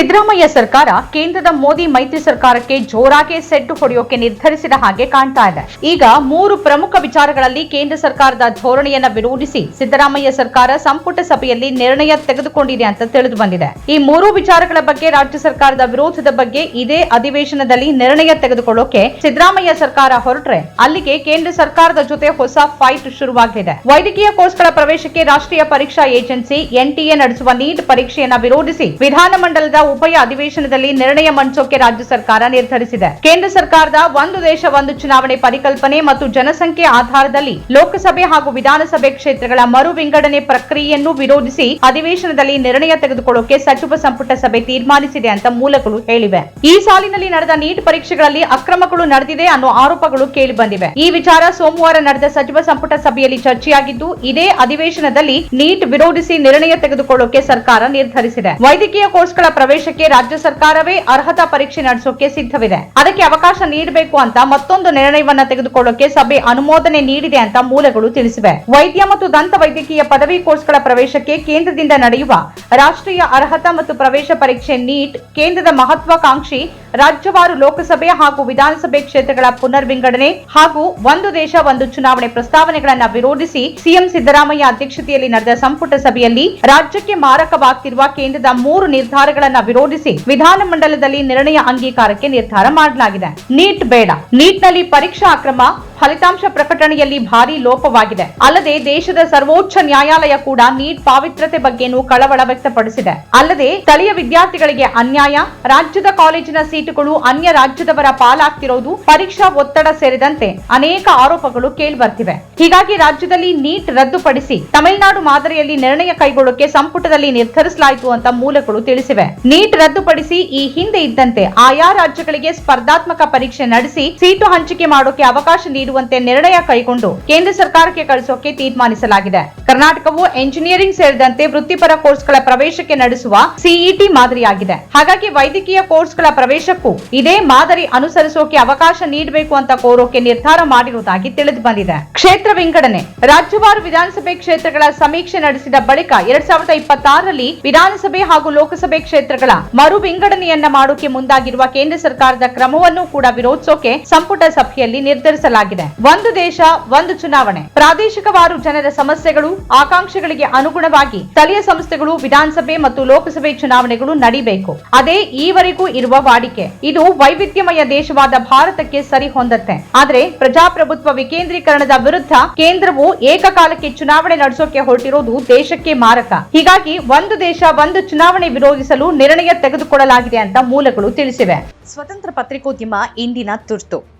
ಸಿದ್ದರಾಮಯ್ಯ ಸರ್ಕಾರ ಕೇಂದ್ರದ ಮೋದಿ ಮೈತ್ರಿ ಸರ್ಕಾರಕ್ಕೆ ಜೋರಾಗಿ ಸೆಡ್ಡು ಹೊಡೆಯೋಕೆ ನಿರ್ಧರಿಸಿದ ಹಾಗೆ ಕಾಣ್ತಾ ಇದೆ. ಈಗ ಮೂರು ಪ್ರಮುಖ ವಿಚಾರಗಳಲ್ಲಿ ಕೇಂದ್ರ ಸರ್ಕಾರದ ಧೋರಣೆಯನ್ನ ವಿರೋಧಿಸಿ ಸಿದ್ದರಾಮಯ್ಯ ಸರ್ಕಾರ ಸಂಪುಟ ಸಭೆಯಲ್ಲಿ ನಿರ್ಣಯ ತೆಗೆದುಕೊಂಡಿದೆ ಅಂತ ತಿಳಿದು ಬಂದಿದೆ. ಈ ಮೂರು ವಿಚಾರಗಳ ಬಗ್ಗೆ ರಾಜ್ಯ ಸರ್ಕಾರದ ವಿರೋಧದ ಬಗ್ಗೆ ಇದೇ ಅಧಿವೇಶನದಲ್ಲಿ ನಿರ್ಣಯ ತೆಗೆದುಕೊಳ್ಳೋಕೆ ಸಿದ್ದರಾಮಯ್ಯ ಸರ್ಕಾರ ಹೊರಟ್ರೆ ಅಲ್ಲಿಗೆ ಕೇಂದ್ರ ಸರ್ಕಾರದ ಜೊತೆ ಹೊಸ ಫೈಟ್ ಶುರುವಾಗಲಿದೆ. ವೈದ್ಯಕೀಯ ಕೋರ್ಸ್ಗಳ ಪ್ರವೇಶಕ್ಕೆ ರಾಷ್ಟ್ರೀಯ ಪರೀಕ್ಷಾ ಏಜೆನ್ಸಿ ಎನ್ಟಿಎ ನಡೆಸುವ ನೀಟ್ ಪರೀಕ್ಷೆಯನ್ನ ವಿರೋಧಿಸಿ ವಿಧಾನಮಂಡಲದ ಉಭಯ ಅಧಿವೇಶನದಲ್ಲಿ ನಿರ್ಣಯ ಮಂಡಿಸೋಕೆ ರಾಜ್ಯ ಸರ್ಕಾರ ನಿರ್ಧರಿಸಿದೆ. ಕೇಂದ್ರ ಸರ್ಕಾರದ ಒಂದು ದೇಶ, ಒಂದು ಚುನಾವಣೆ ಪರಿಕಲ್ಪನೆ ಮತ್ತು ಜನಸಂಖ್ಯೆ ಆಧಾರದಲ್ಲಿ ಲೋಕಸಭೆ ಹಾಗೂ ವಿಧಾನಸಭೆ ಕ್ಷೇತ್ರಗಳ ಮರು ವಿಂಗಡಣೆ ಪ್ರಕ್ರಿಯೆಯನ್ನು ವಿರೋಧಿಸಿ ಅಧಿವೇಶನದಲ್ಲಿ ನಿರ್ಣಯ ತೆಗೆದುಕೊಳ್ಳೋಕೆ ಸಚಿವ ಸಂಪುಟ ಸಭೆ ತೀರ್ಮಾನಿಸಿದೆ ಅಂತ ಮೂಲಗಳು ಹೇಳಿವೆ. ಈ ಸಾಲಿನಲ್ಲಿ ನಡೆದ ನೀಟ್ ಪರೀಕ್ಷೆಗಳಲ್ಲಿ ಅಕ್ರಮಗಳು ನಡೆದಿದೆ ಅನ್ನೋ ಆರೋಪಗಳು ಕೇಳಿ ಬಂದಿವೆ. ಈ ವಿಚಾರ ಸೋಮವಾರ ನಡೆದ ಸಚಿವ ಸಂಪುಟ ಸಭೆಯಲ್ಲಿ ಚರ್ಚೆಯಾಗಿದ್ದು, ಇದೇ ಅಧಿವೇಶನದಲ್ಲಿ ನೀಟ್ ವಿರೋಧಿಸಿ ನಿರ್ಣಯ ತೆಗೆದುಕೊಳ್ಳೋಕೆ ಸರ್ಕಾರ ನಿರ್ಧರಿಸಿದೆ. ವೈದ್ಯಕೀಯ ಕೋರ್ಸ್ಗಳ ಪ್ರವೇಶಕ್ಕೆ ರಾಜ್ಯ ಸರ್ಕಾರವೇ ಅರ್ಹತಾ ಪರೀಕ್ಷೆ ನಡೆಸೋಕೆ ಸಿದ್ಧವಿದೆ. ಅದಕ್ಕೆ ಅವಕಾಶ ನೀಡಬೇಕು ಅಂತ ಮತ್ತೊಂದು ನಿರ್ಣಯವನ್ನ ತೆಗೆದುಕೊಳ್ಳೋಕೆ ಸಭೆ ಅನುಮೋದನೆ ನೀಡಿದೆ ಅಂತ ಮೂಲಗಳು ತಿಳಿಸಿವೆ. ವೈದ್ಯ ಮತ್ತು ದಂತ ವೈದ್ಯಕೀಯ ಪದವಿ ಕೋರ್ಸ್ಗಳ ಪ್ರವೇಶಕ್ಕೆ ಕೇಂದ್ರದಿಂದ ನಡೆಯುವ ರಾಷ್ಟ್ರೀಯ ಅರ್ಹತಾ ಮತ್ತು ಪ್ರವೇಶ ಪರೀಕ್ಷೆ ನೀಟ್ ಕೇಂದ್ರದ ಮಹತ್ವಾಕಾಂಕ್ಷಿ ರಾಜ್ಯವಾರು ಲೋಕಸಭೆ ಹಾಗೂ ವಿಧಾನಸಭೆ ಕ್ಷೇತ್ರಗಳ ಪುನರ್ ವಿಂಗಡಣೆ ಹಾಗೂ ಒಂದು ದೇಶ, ಒಂದು ಚುನಾವಣೆ ಪ್ರಸ್ತಾವನೆಗಳನ್ನು ವಿರೋಧಿಸಿ ಸಿಎಂ ಸಿದ್ದರಾಮಯ್ಯ ಅಧ್ಯಕ್ಷತೆಯಲ್ಲಿ ನಡೆದ ಸಂಪುಟ ಸಭೆಯಲ್ಲಿ ರಾಜ್ಯಕ್ಕೆ ಮಾರಕವಾಗ್ತಿರುವ ಕೇಂದ್ರದ ಮೂರು ನಿರ್ಧಾರಗಳನ್ನು ವಿರೋಧಿಸಿ ವಿಧಾನಮಂಡಲದಲ್ಲಿ ನಿರ್ಣಯ ಅಂಗೀಕಾರಕ್ಕೆ ನಿರ್ಧಾರ ಮಾಡಲಾಗಿದೆ. ನೀಟ್ ಬೇಡ. ನೀಟ್ನಲ್ಲಿ ಪರೀಕ್ಷಾ ಅಕ್ರಮ ಫಲಿತಾಂಶ ಪ್ರಕಟಣೆಯಲ್ಲಿ ಭಾರಿ ಲೋಪವಾಗಿದೆ. ಅಲ್ಲದೆ ದೇಶದ ಸರ್ವೋಚ್ಚ ನ್ಯಾಯಾಲಯ ಕೂಡ ನೀಟ್ ಪಾವಿತ್ರತೆ ಬಗ್ಗೆನೂ ಕಳವಳ ವ್ಯಕ್ತಪಡಿಸಿದೆ. ಅಲ್ಲದೆ ಸ್ಥಳೀಯ ವಿದ್ಯಾರ್ಥಿಗಳಿಗೆ ಅನ್ಯಾಯ, ರಾಜ್ಯದ ಕಾಲೇಜಿನ ಸೀಟುಗಳು ಅನ್ಯ ರಾಜ್ಯದವರ ಪಾಲಾಗ್ತಿರೋದು ಪರೀಕ್ಷಾ ಒತ್ತಡ ಸೇರಿದಂತೆ ಅನೇಕ ಆರೋಪಗಳು ಕೇಳಿಬರ್ತಿವೆ. ಹೀಗಾಗಿ ರಾಜ್ಯದಲ್ಲಿ ನೀಟ್ ರದ್ದುಪಡಿಸಿ ತಮಿಳುನಾಡು ಮಾದರಿಯಲ್ಲಿ ನಿರ್ಣಯ ಕೈಗೊಳ್ಳೋಕೆ ಸಂಪುಟದಲ್ಲಿ ನಿರ್ಧರಿಸಲಾಯಿತು ಅಂತ ಮೂಲಗಳು ತಿಳಿಸಿವೆ. ನೀಟ್ ರದ್ದುಪಡಿಸಿ ಈ ಹಿಂದೆ ಇದ್ದಂತೆ ಆಯಾ ರಾಜ್ಯಗಳಿಗೆ ಸ್ಪರ್ಧಾತ್ಮಕ ಪರೀಕ್ಷೆ ನಡೆಸಿ ಸೀಟು ಹಂಚಿಕೆ ಮಾಡೋಕೆ ಅವಕಾಶ ನೀಡುವಂತೆ ನಿರ್ಣಯ ಕೈಗೊಂಡು ಕೇಂದ್ರ ಸರ್ಕಾರಕ್ಕೆ ಕಳಿಸೋಕೆ ತೀರ್ಮಾನಿಸಲಾಗಿದೆ. ಕರ್ನಾಟಕವು ಎಂಜಿನಿಯರಿಂಗ್ ಸೇರಿದಂತೆ ವೃತ್ತಿಪರ ಕೋರ್ಸ್ಗಳ ಪ್ರವೇಶಕ್ಕೆ ನಡೆಸುವ ಸಿಇಟಿ ಮಾದರಿಯಾಗಿದೆ. ಹಾಗಾಗಿ ವೈದ್ಯಕೀಯ ಕೋರ್ಸ್ಗಳ ಪ್ರವೇಶಕ್ಕೂ ಇದೇ ಮಾದರಿ ಅನುಸರಿಸೋಕೆ ಅವಕಾಶ ನೀಡಬೇಕು ಅಂತ ಕೋರೋಕೆ ನಿರ್ಧಾರ ಮಾಡಿರುವುದಾಗಿ ತಿಳಿದು ಬಂದಿದೆ ಕ್ಷೇತ್ರ ವಿಂಗಡಣೆ. ರಾಜ್ಯವಾರು ವಿಧಾನಸಭೆ ಕ್ಷೇತ್ರಗಳ ಸಮೀಕ್ಷೆ ನಡೆಸಿದ ಬಳಿಕ ಎರಡ್ ಸಾವಿರದ ಇಪ್ಪತ್ತಾರರಲ್ಲಿ ವಿಧಾನಸಭೆ ಹಾಗೂ ಲೋಕಸಭೆ ಕ್ಷೇತ್ರಗಳ ಮರು ವಿಂಗಡಣೆಯನ್ನ ಮಾಡೋಕೆ ಮುಂದಾಗಿರುವ ಕೇಂದ್ರ ಸರ್ಕಾರದ ಕ್ರಮವನ್ನು ಕೂಡ ವಿರೋಧಿಸೋಕೆ ಸಂಪುಟ ಸಭೆಯಲ್ಲಿ ನಿರ್ಧರಿಸಲಾಗಿದೆ. ಒಂದು ದೇಶ, ಒಂದು ಚುನಾವಣೆ. ಪ್ರಾದೇಶಿಕವಾರು ಜನರ ಸಮಸ್ಯೆಗಳು, ಆಕಾಂಕ್ಷೆಗಳಿಗೆ ಅನುಗುಣವಾಗಿ ಸ್ಥಳೀಯ ಸಂಸ್ಥೆಗಳು, ವಿಧಾನಸಭೆ ಮತ್ತು ಲೋಕಸಭೆ ಚುನಾವಣೆಗಳು ನಡೀಬೇಕು. ಅದೇ ಈವರೆಗೂ ಇರುವ ವಾಡಿಕೆ. ಇದು ವೈವಿಧ್ಯಮಯ ದೇಶವಾದ ಭಾರತಕ್ಕೆ ಸರಿ ಹೊಂದತ್ತೆ. ಆದ್ರೆ ಪ್ರಜಾಪ್ರಭುತ್ವ ವಿಕೇಂದ್ರೀಕರಣದ ವಿರುದ್ಧ ಕೇಂದ್ರವು ಏಕಕಾಲಕ್ಕೆ ಚುನಾವಣೆ ನಡೆಸೋಕೆ ಹೊರಟಿರೋದು ದೇಶಕ್ಕೆ ಮಾರಕ. ಹೀಗಾಗಿ ಒಂದು ದೇಶ, ಒಂದು ಚುನಾವಣೆ ವಿರೋಧಿಸಲು ನಿರ್ಣಯ ತೆಗೆದುಕೊಳ್ಳಲಾಗಿದೆ ಅಂತ ಮೂಲಗಳು ತಿಳಿಸಿವೆ. ಸ್ವತಂತ್ರ ಪತ್ರಿಕೋದ್ಯಮ ಇಂದಿನ ತುರ್ತು.